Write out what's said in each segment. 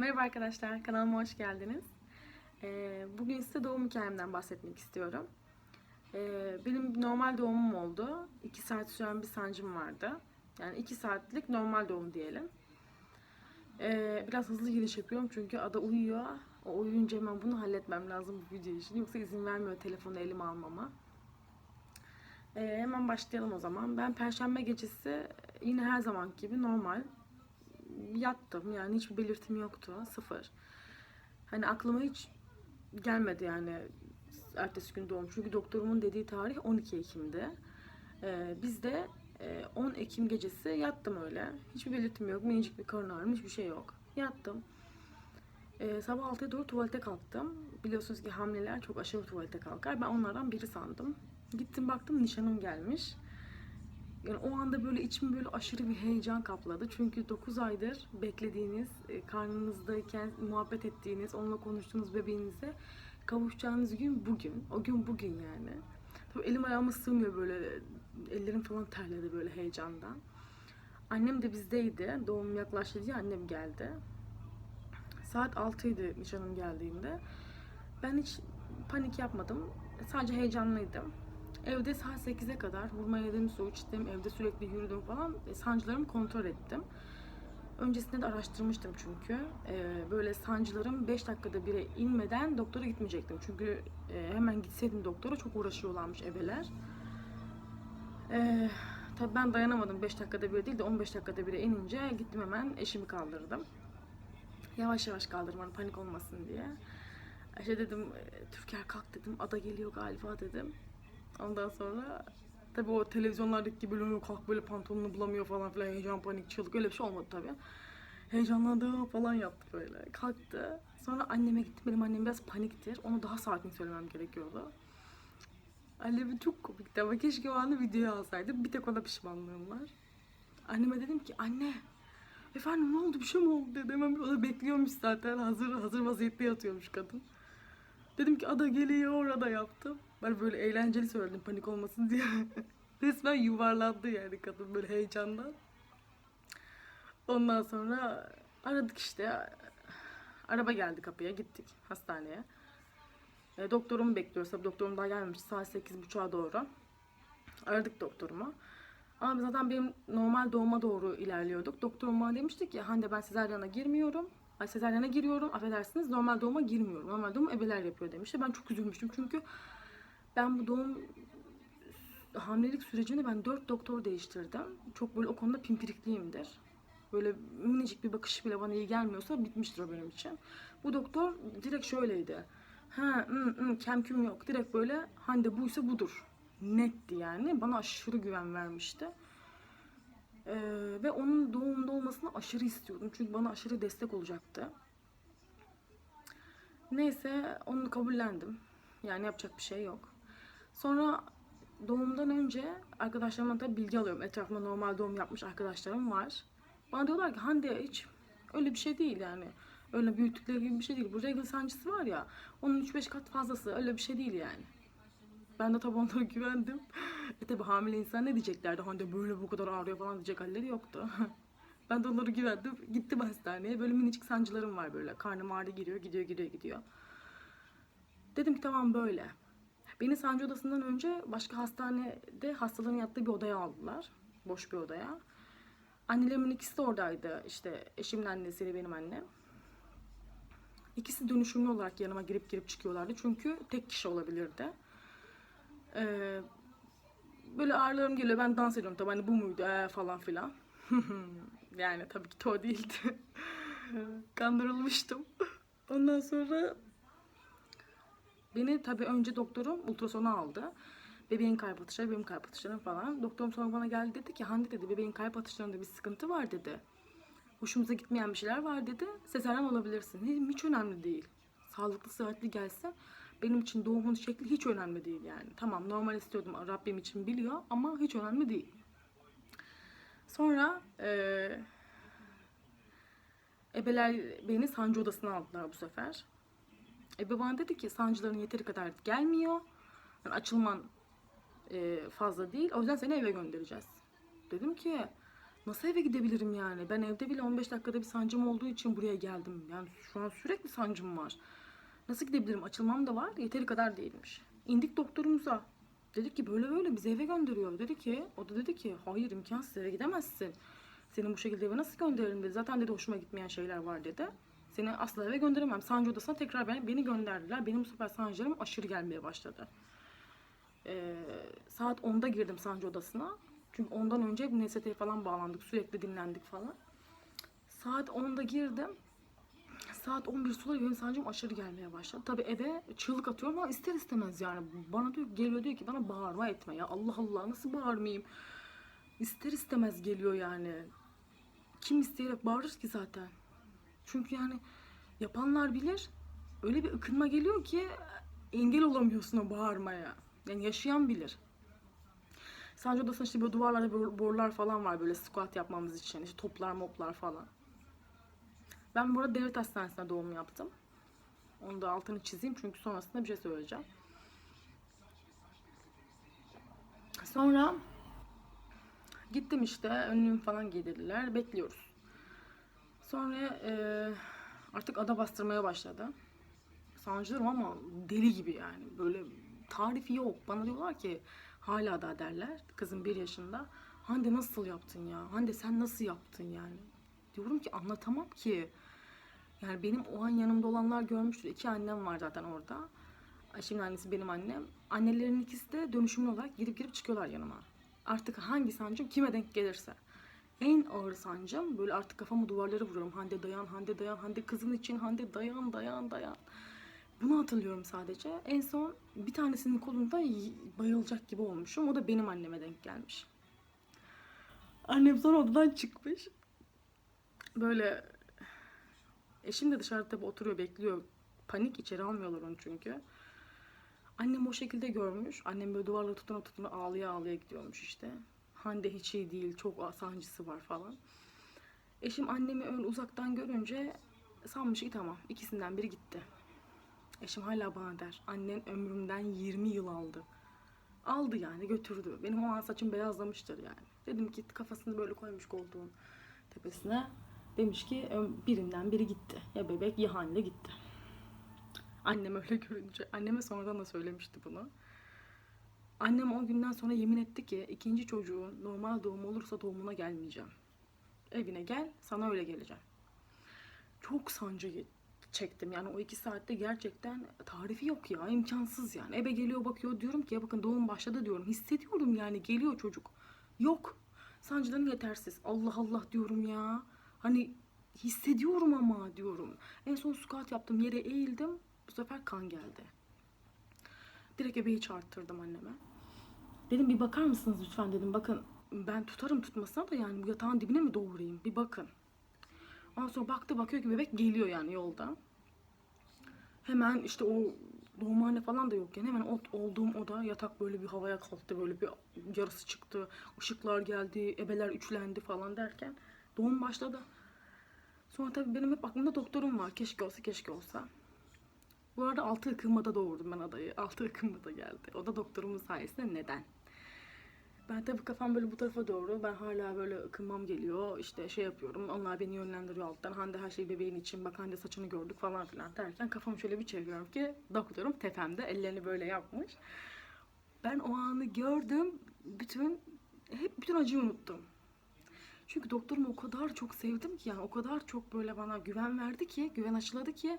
Merhaba arkadaşlar, kanalıma hoş geldiniz. Ee, bugün size doğum hikayemden bahsetmek istiyorum. Ee, benim normal doğumum oldu. 2 saat süren bir sancım vardı. Yani 2 saatlik normal doğum diyelim. Ee, biraz hızlı giriş yapıyorum çünkü ada uyuyor. O uyuyunca hemen bunu halletmem lazım bu video için. Yoksa izin vermiyor telefonu elime almama. Hemen başlayalım o zaman. Ben perşembe gecesi yine her zaman gibi normal yattım yani hiçbir belirtim yoktu sıfır. Hani aklıma hiç gelmedi yani ertesi gün doğum. Çünkü doktorumun dediği tarih 12 Ekim'di. Ee, biz de e, 10 Ekim gecesi yattım öyle. Hiçbir belirtim yok. Minicik bir karın ağrım hiçbir şey yok. Yattım. Ee, sabah 6'ya doğru tuvalete kalktım. Biliyorsunuz ki hamileler çok aşırı tuvalete kalkar. Ben onlardan biri sandım. Gittim baktım nişanım gelmiş. Yani o anda böyle içimi böyle aşırı bir heyecan kapladı. Çünkü 9 aydır beklediğiniz, e, karnınızdayken muhabbet ettiğiniz, onunla konuştuğunuz bebeğinize kavuşacağınız gün bugün. O gün bugün yani. Tabii elim ayağıma sığmıyor böyle. Ellerim falan terledi böyle heyecandan. Annem de bizdeydi. Doğum yaklaştı diye annem geldi. Saat 6'ydı nişanım geldiğinde. Ben hiç panik yapmadım. Sadece heyecanlıydım. Evde saat 8'e kadar vurma yedim, su içtim, evde sürekli yürüdüm falan. E, sancılarımı kontrol ettim. Öncesinde de araştırmıştım çünkü. E, böyle sancılarım 5 dakikada bire inmeden doktora gitmeyecektim. Çünkü e, hemen gitseydim doktora çok uğraşıyorlarmış ebeler. E, tabii ben dayanamadım 5 dakikada bir değil de 15 dakikada bire inince gittim hemen eşimi kaldırdım. Yavaş yavaş kaldırdım hani panik olmasın diye. İşte dedim e, Türker kalk dedim ada geliyor galiba dedim. Ondan sonra tabii o televizyonlardaki gibi böyle kalk böyle pantolonunu bulamıyor falan filan heyecan panik çığlık öyle bir şey olmadı tabii. Heyecanlandı falan yaptı böyle. Kalktı. Sonra anneme gittim. Benim annem biraz paniktir. Onu daha sakin söylemem gerekiyordu. Annemin çok komikti ama keşke o anı videoya alsaydım. Bir tek ona pişmanlığım var. Anneme dedim ki anne efendim ne oldu bir şey mi oldu dedi. Hemen o da bekliyormuş zaten hazır hazır vaziyette yatıyormuş kadın. Dedim ki ada geliyor orada yaptım. Ben böyle eğlenceli söyledim panik olmasın diye. Resmen yuvarlandı yani kadın böyle heyecandan. Ondan sonra aradık işte. Araba geldi kapıya gittik hastaneye. E, doktorumu bekliyoruz. Tabii doktorum daha gelmemiş. Saat 8.30'a doğru. Aradık doktorumu. Ama zaten benim normal doğuma doğru ilerliyorduk. Doktorum bana demişti ki Hande ben sezaryana girmiyorum. Ay sezaryana giriyorum affedersiniz normal doğuma girmiyorum. Normal doğum ebeler yapıyor demişti. Ben çok üzülmüştüm çünkü ben bu doğum hamilelik sürecini ben dört doktor değiştirdim. Çok böyle o konuda pimpirikliyimdir. Böyle minicik bir bakış bile bana iyi gelmiyorsa bitmiştir o benim için. Bu doktor direkt şöyleydi. Ha, hmm, hmm, kemküm yok. Direkt böyle Hande buysa budur. Netti yani. Bana aşırı güven vermişti. Ee, ve onun doğumda olmasını aşırı istiyordum. Çünkü bana aşırı destek olacaktı. Neyse onu kabullendim. Yani yapacak bir şey yok. Sonra doğumdan önce arkadaşlarımdan tabii bilgi alıyorum. Etrafımda normal doğum yapmış arkadaşlarım var. Bana diyorlar ki Hande hiç öyle bir şey değil yani. Öyle büyüttükleri gibi bir şey değil. Bu regl sancısı var ya onun 3-5 kat fazlası öyle bir şey değil yani. Ben de tabii onlara güvendim. E tabii hamile insan ne diyeceklerdi? Hande böyle bu kadar ağrıyor falan diyecek halleri yoktu. ben de onlara güvendim. Gittim hastaneye. Böyle minicik sancılarım var böyle. Karnım ağrı giriyor, gidiyor, gidiyor, gidiyor. Dedim ki tamam böyle. Beni sancı odasından önce başka hastanede hastaların yattığı bir odaya aldılar. Boş bir odaya. Annelerimin ikisi de oradaydı. İşte eşimin annesiyle benim annem. İkisi dönüşümlü olarak yanıma girip girip çıkıyorlardı. Çünkü tek kişi olabilirdi. Ee, böyle ağrılarım geliyor. Ben dans ediyorum tabii hani bu muydu ee, falan filan. yani tabii ki o değildi. Kandırılmıştım. Ondan sonra beni tabii önce doktorum ultrasonu aldı. Bebeğin kalp atışları, benim kalp atışlarım falan. Doktorum sonra bana geldi dedi ki Hande dedi bebeğin kalp atışlarında bir sıkıntı var dedi. Hoşumuza gitmeyen bir şeyler var dedi. Sezaryen olabilirsin. Dedim hiç önemli değil. Sağlıklı sıhhatli gelse benim için doğumun şekli hiç önemli değil yani. Tamam normal istiyordum Rabbim için biliyor ama hiç önemli değil. Sonra eee ebeler beni sancı odasına aldılar bu sefer. Ebe bana dedi ki sancıların yeteri kadar gelmiyor. Yani açılman e, fazla değil. O yüzden seni eve göndereceğiz. Dedim ki Nasıl eve gidebilirim yani? Ben evde bile 15 dakikada bir sancım olduğu için buraya geldim. Yani şu an sürekli sancım var. Nasıl gidebilirim? Açılmam da var. Yeteri kadar değilmiş. İndik doktorumuza. Dedik ki böyle böyle bizi eve gönderiyor. Dedi ki o da dedi ki hayır imkansız eve gidemezsin. Seni bu şekilde eve nasıl gönderirim dedi. Zaten dedi hoşuma gitmeyen şeyler var dedi. Seni asla eve gönderemem. Sancı odasına tekrar beni, beni gönderdiler. Benim bu sefer sancılarım aşırı gelmeye başladı. Ee, saat 10'da girdim sancı odasına. Çünkü ondan önce NST'ye falan bağlandık. Sürekli dinlendik falan. Saat 10'da girdim. Saat 11 suları benim sancım aşırı gelmeye başladı. Tabii eve çığlık atıyorum ama ister istemez yani. Bana diyor, geliyor diyor ki bana bağırma etme ya. Allah Allah nasıl bağırmayayım? İster istemez geliyor yani. Kim isteyerek bağırır ki zaten? Çünkü yani yapanlar bilir. Öyle bir ıkınma geliyor ki engel olamıyorsun o bağırmaya. Yani yaşayan bilir. Sancı odasında işte böyle duvarlarda borular falan var böyle squat yapmamız için. İşte toplar moplar falan. Ben bu arada devlet hastanesinde doğum yaptım. Onu da altını çizeyim çünkü sonrasında bir şey söyleyeceğim. Sonra gittim işte önlüğüm falan giydirdiler. Bekliyoruz. Sonra e, artık ada bastırmaya başladı. Sancılarım ama deli gibi yani. Böyle tarifi yok. Bana diyorlar ki hala da derler. Kızım bir yaşında. Hande nasıl yaptın ya? Hande sen nasıl yaptın yani? Diyorum ki anlatamam ki. Yani benim o an yanımda olanlar görmüştür. İki annem var zaten orada. Şimdi annesi benim annem. Annelerin ikisi de dönüşümlü olarak girip girip çıkıyorlar yanıma. Artık hangi sancım kime denk gelirse. En ağır sancım böyle artık kafamı duvarlara vuruyorum. Hande dayan, Hande dayan, Hande kızın için, Hande dayan, dayan, dayan. Bunu hatırlıyorum sadece. En son bir tanesinin kolunda bayılacak gibi olmuşum. O da benim anneme denk gelmiş. Annem sonra odadan çıkmış. Böyle eşim de dışarıda tabii oturuyor bekliyor. Panik içeri almıyorlar onu çünkü. Annem o şekilde görmüş. Annem böyle duvarla tutuna tutuna ağlaya ağlaya gidiyormuş işte. Hande hiç iyi değil, çok sancısı var falan. Eşim annemi öyle uzaktan görünce sanmış ki tamam ikisinden biri gitti. Eşim hala bana der. Annen ömrümden 20 yıl aldı. Aldı yani götürdü. Benim o an saçım beyazlamıştır yani. Dedim ki kafasını böyle koymuş koltuğun tepesine. Demiş ki "Ö- birinden biri gitti. Ya bebek ya Hande gitti. Annem öyle görünce. Anneme sonradan da söylemişti bunu. Annem o günden sonra yemin etti ki ikinci çocuğun normal doğum olursa doğumuna gelmeyeceğim. Evine gel sana öyle geleceğim. Çok sancı çektim. Yani o iki saatte gerçekten tarifi yok ya. imkansız yani. Ebe geliyor bakıyor. Diyorum ki ya bakın doğum başladı diyorum. Hissediyorum yani geliyor çocuk. Yok. Sancılarım yetersiz. Allah Allah diyorum ya. Hani hissediyorum ama diyorum. En son squat yaptım. Yere eğildim. Bu sefer kan geldi. Direkt ebeyi çarptırdım anneme. Dedim bir bakar mısınız lütfen dedim. Bakın ben tutarım tutmasına da yani bu yatağın dibine mi doğurayım? Bir bakın. Ondan sonra baktı bakıyor ki bebek geliyor yani yolda. Hemen işte o doğumhane falan da yokken hemen o, olduğum oda yatak böyle bir havaya kalktı böyle bir yarısı çıktı. Işıklar geldi, ebeler üçlendi falan derken doğum başladı. Sonra tabii benim hep aklımda doktorum var. Keşke olsa keşke olsa. Bu arada altı ıkınmada doğurdum ben adayı. Altı ıkınmada geldi. O da doktorumun sayesinde neden? Ben tabii kafam böyle bu tarafa doğru. Ben hala böyle ıkınmam geliyor. İşte şey yapıyorum. Onlar beni yönlendiriyor alttan. Hande her şey bebeğin için. Bak Hande saçını gördük falan filan derken kafamı şöyle bir çeviriyorum ki doktorum tepemde ellerini böyle yapmış. Ben o anı gördüm. Bütün hep bütün acıyı unuttum. Çünkü doktorumu o kadar çok sevdim ki yani o kadar çok böyle bana güven verdi ki, güven aşıladı ki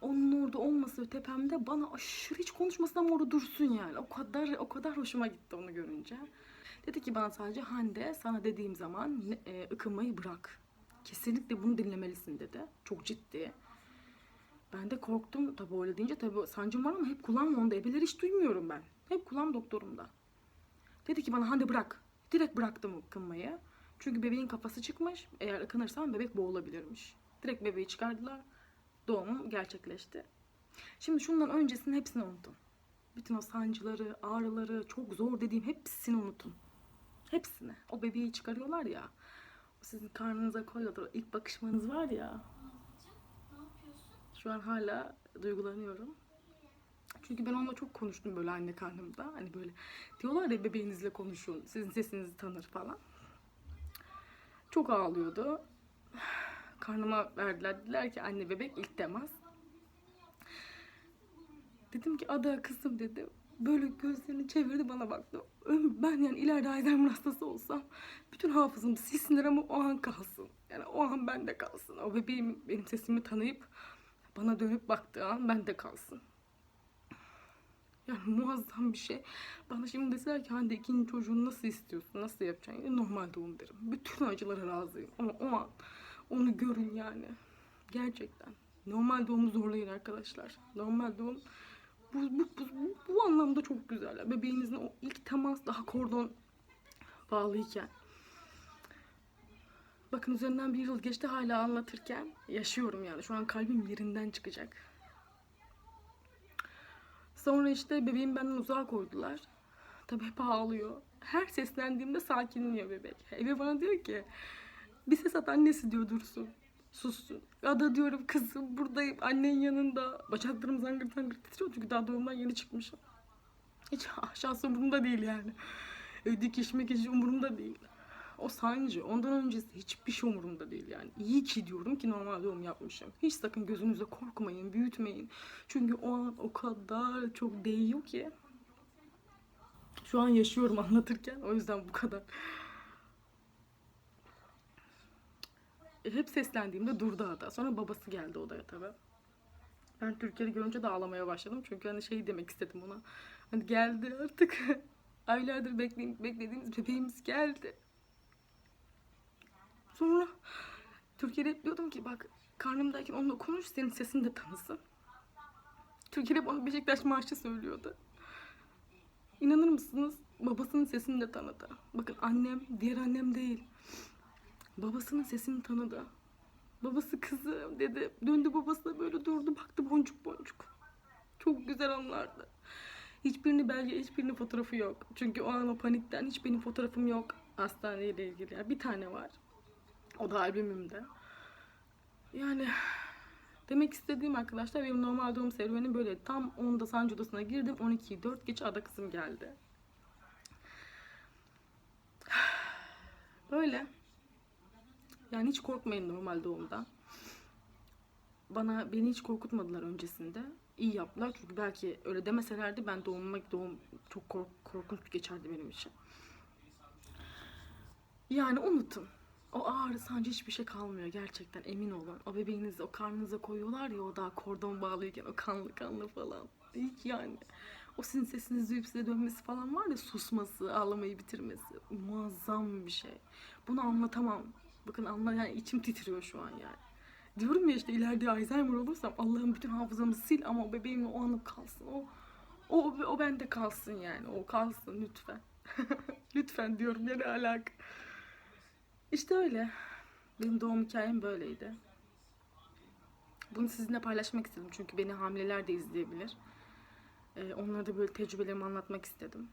onun orada olması tepemde bana aşırı hiç konuşmasın ama orada dursun yani. O kadar o kadar hoşuma gitti onu görünce. Dedi ki bana sadece Hande sana dediğim zaman e, ıkınmayı bırak. Kesinlikle bunu dinlemelisin dedi. Çok ciddi. Ben de korktum tabii öyle deyince tabii sancım var ama hep kulağım onda. Ebeleri hiç duymuyorum ben. Hep kulağım doktorumda. Dedi ki bana Hande bırak. Direkt bıraktım ıkınmayı. Çünkü bebeğin kafası çıkmış. Eğer ıkınırsam bebek boğulabilirmiş. Direkt bebeği çıkardılar. Doğumum gerçekleşti. Şimdi şundan öncesinin hepsini unutun. Bütün o sancıları, ağrıları, çok zor dediğim hepsini unutun. Hepsini. O bebeği çıkarıyorlar ya. Sizin karnınıza koyuyorlar. O ilk bakışmanız var ya. Şu an hala duygulanıyorum. Çünkü ben onunla çok konuştum böyle anne karnımda. Hani böyle diyorlar ya bebeğinizle konuşun. Sizin sesinizi tanır falan. Çok ağlıyordu. Karnıma verdiler. Dediler ki anne bebek ilk temas. Dedim ki ada kızım dedim. Böyle gözlerini çevirdi bana baktı. Ben yani ileride Alzheimer hastası olsam bütün hafızamı silsinler ama o an kalsın. Yani o an bende kalsın. O bebeğim benim sesimi tanıyıp bana dönüp baktığı an bende kalsın. Yani muazzam bir şey. Bana şimdi deseler ki Hande ikinci çocuğunu nasıl istiyorsun, nasıl yapacaksın? Normal doğum derim. Bütün acılara razıyım. Ama o an onu görün yani. Gerçekten. Normal doğumu zorlayın arkadaşlar. Normal doğum bu, bu, bu, bu, bu anlamda çok güzel. Bebeğinizin o ilk temas daha kordon bağlıyken. Bakın üzerinden bir yıl geçti hala anlatırken yaşıyorum yani. Şu an kalbim yerinden çıkacak. Sonra işte bebeğim benden uzağa koydular. Tabii hep ağlıyor. Her seslendiğimde sakinliyor bebek. Eve bana diyor ki bir ses at annesi diyor dursun. Sussun. Ya da diyorum kızım buradayım annen yanında. Bacaklarım zangır zangır titriyor çünkü daha doğumdan yeni çıkmışım. Hiç aşağısı umurumda değil yani. Dikişmek hiç umurumda değil. O sancı ondan öncesi hiçbir şey umurumda değil yani. İyi ki diyorum ki normal doğum yapmışım. Hiç sakın gözünüzde korkmayın, büyütmeyin. Çünkü o an o kadar çok değiyor ki. Şu an yaşıyorum anlatırken o yüzden bu kadar. E, hep seslendiğimde durdu hatta. Sonra babası geldi odaya tabii. Ben Türkiye'de görünce de ağlamaya başladım. Çünkü hani şey demek istedim ona. Hani geldi artık. Aylardır beklediğimiz bebeğimiz geldi. Sonra Türkiye'de diyordum ki bak karnımdayken onunla konuş senin sesini de tanısın. Türkiye'de hep onu Beşiktaş marşı söylüyordu. İnanır mısınız? Babasının sesini de tanıdı. Bakın annem diğer annem değil. Babasının sesini tanıdı. Babası kızım dedi. Döndü babasına böyle durdu baktı boncuk boncuk. Çok güzel anlardı. Hiçbirini belge, hiçbirinin fotoğrafı yok. Çünkü o an o panikten hiç fotoğrafım yok hastaneyle ilgili. Yani bir tane var. O da albümümde. Yani demek istediğim arkadaşlar benim normal doğum serüvenim böyle. Tam 10'da sancı odasına girdim. 12'yi 4 geç ada kızım geldi. Böyle. Yani hiç korkmayın normal doğumdan. Bana beni hiç korkutmadılar öncesinde. İyi yaptılar çünkü belki öyle demeselerdi ben doğumuma doğum çok kork- korkunç geçerdi benim için. Yani unutun. O ağrı sancı hiçbir şey kalmıyor gerçekten emin olun. O bebeğinizi o karnınıza koyuyorlar ya o daha kordon bağlıyken o kanlı kanlı falan. İyi yani. O sizin sesinizi duyup size dönmesi falan var ya susması, ağlamayı bitirmesi. Muazzam bir şey. Bunu anlatamam. Bakın anla yani içim titriyor şu an yani. Diyorum ya işte ileride Alzheimer olursam Allah'ım bütün hafızamı sil ama o bebeğimle o anı kalsın. O o, o bende kalsın yani. O kalsın lütfen. lütfen diyorum ne alaka. İşte öyle. Benim doğum hikayem böyleydi. Bunu sizinle paylaşmak istedim çünkü beni hamileler de izleyebilir. Ee, onlara da böyle tecrübelerimi anlatmak istedim.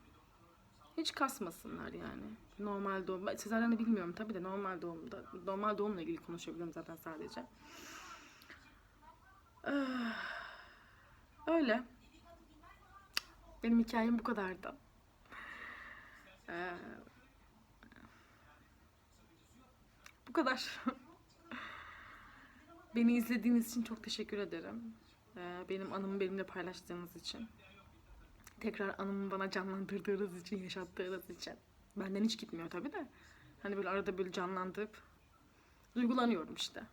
Hiç kasmasınlar yani. Normal doğum. Sezaryen'i bilmiyorum tabii de normal doğumda. Normal doğumla ilgili konuşabiliyorum zaten sadece. Ee, öyle. Benim hikayem bu kadardı. Ee, bu kadar. Beni izlediğiniz için çok teşekkür ederim. Ee, benim anımı benimle paylaştığınız için. Tekrar anımı bana canlandırdığınız için, yaşattığınız için. Benden hiç gitmiyor tabii de. Hani böyle arada böyle canlandırıp duygulanıyorum işte.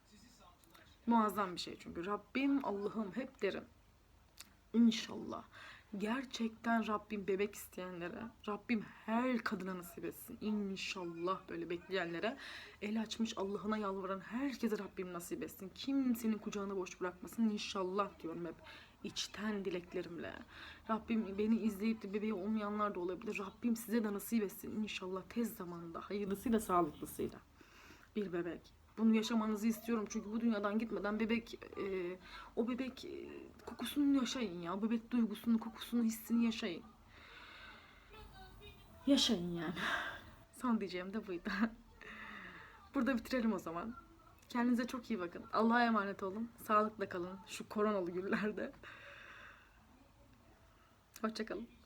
Muazzam bir şey çünkü. Rabbim Allah'ım hep derim. İnşallah. Gerçekten Rabbim bebek isteyenlere, Rabbim her kadına nasip etsin. İnşallah böyle bekleyenlere, el açmış Allah'ına yalvaran herkese Rabbim nasip etsin. Kimsenin kucağını boş bırakmasın inşallah diyorum hep içten dileklerimle. Rabbim beni izleyip de bebeği olmayanlar da olabilir. Rabbim size de nasip etsin inşallah tez zamanda hayırlısıyla sağlıklısıyla bir bebek. Bunu yaşamanızı istiyorum çünkü bu dünyadan gitmeden bebek e, o bebek e, kokusunu yaşayın ya. Bebek duygusunu, kokusunu, hissini yaşayın. Yaşayın yani. Son diyeceğim de buydu. Burada bitirelim o zaman. Kendinize çok iyi bakın. Allah'a emanet olun. Sağlıkla kalın şu koronalı günlerde. Hoşçakalın.